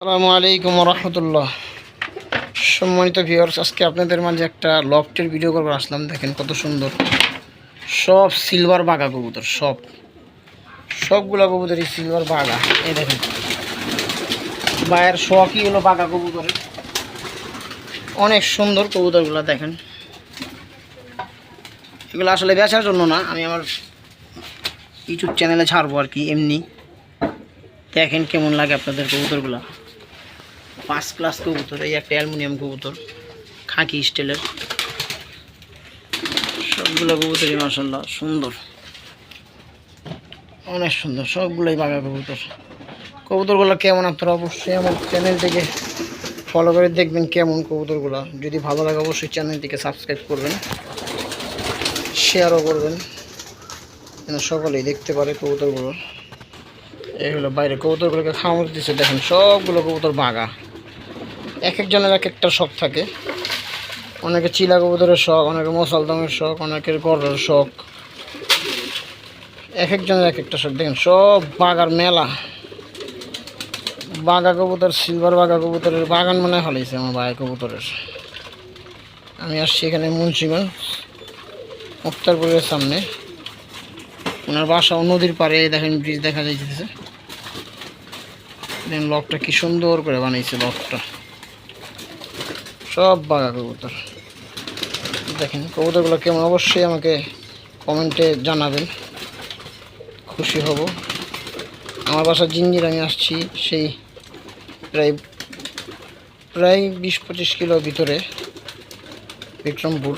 আসসালামু আলাইকুম রহমতুল্লাহ সম্মানিত ভিউয়ার্স, আজকে আপনাদের মাঝে একটা লফটের ভিডিও করবার আসলাম। দেখেন কত সুন্দর। সব সিলভার বাঘা কবুতর, সব। সবগুলো কবুতরই সিলভার বাঘা। এই দেখেন। বায়ের শখই হলো বাঘা কবুতরের। অনেক সুন্দর কবুতরগুলো, দেখেন। এগুলো আসলে বেচার জন্য না, আমি আমার ইউটিউব চ্যানেলে ছাড়বো আর কি, এমনি। দেখেন কেমন লাগে আপনাদের কবুতরগুলো। পাঁচ ক্লাস কবুতর, এই একটা অ্যালুমিনিয়াম কবুতর, খাঁকি স্টিলের। সবগুলো কবুতরই মাসাল্লাহ সুন্দর। অনেক সুন্দর, সবগুলোই বাঘা কবুতর। কবুতরগুলো কেমন আপনারা অবশ্যই আমার চ্যানেলটিকে ফলো করে দেখবেন কেমন কবুতরগুলো। যদি ভালো লাগে অবশ্যই চ্যানেলটিকে সাবস্ক্রাইব করবেন শেয়ারও করবেন, যেন সকলেই দেখতে পারে কবুতরগুলো। এই হলো বাইরে কবুতরগুলোকে খাওয়া দিচ্ছে দেখেন সবগুলো কবুতর বাঘা। এক একজনের এক একটা শখ থাকে। অনেকে চিলা কবুতরের শখ অনেকের মশালদমের শখ, অনেকের গড়ের শখ। এক একজনের এক একটা শখ। দেখেন, সব বাগার মেলা। বাঘা কবুতর সিলভার বাঘা কবুতরের বাগান মনে হলেছে আমার বাঘা কবুতরের। আমি আসছি এখানে মুন্সিগঞ্জ মুক্তারপুরের সামনে। ওনার বাসা নদীর পাড়ে দেখেন ব্রিজ দেখা যাইতেছে। দেখেন লকটা কি সুন্দর করে বানিয়েছে লকটা সব বাঘা কবুতর। দেখেন, কবুতরগুলো কেমন? অবশ্যই আমাকে কমেন্টে জানাবেন। খুশি হব। আমার বাসা জিঞ্জির আমি আসছি সেই প্রায় প্রায় বিশ পঁচিশ কিলো ভিতরে, বিক্রমপুর।